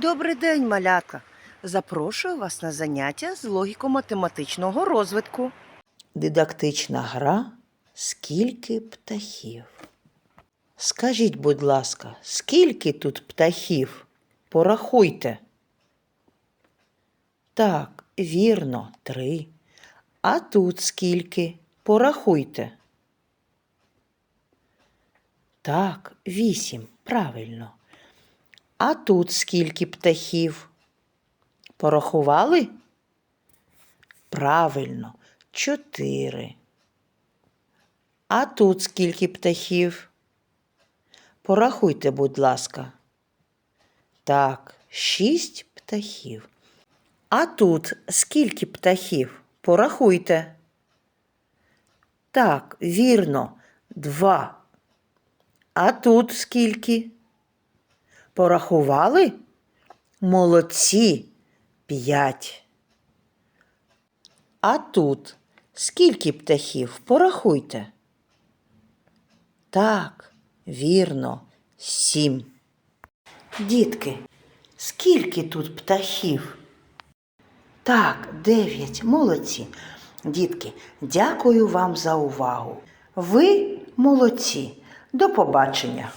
Добрий день, малятка. Запрошую вас на заняття з логіко-математичного розвитку. Дидактична гра Скільки птахів? Скажіть, будь ласка, скільки тут птахів? Порахуйте. Так, вірно, три. А тут скільки? Порахуйте. Так, вісім, правильно. А тут скільки птахів? Порахували? Правильно, чотири. А тут скільки птахів? Порахуйте, будь ласка. Так, шість птахів. А тут скільки птахів? Порахуйте. Так, вірно, два. А тут скільки? Порахували? Молодці, п'ять. А тут скільки птахів? Порахуйте. Так, вірно, сім. Дітки, скільки тут птахів? Так, дев'ять. Молодці. Дітки, дякую вам за увагу. Ви молодці. До побачення.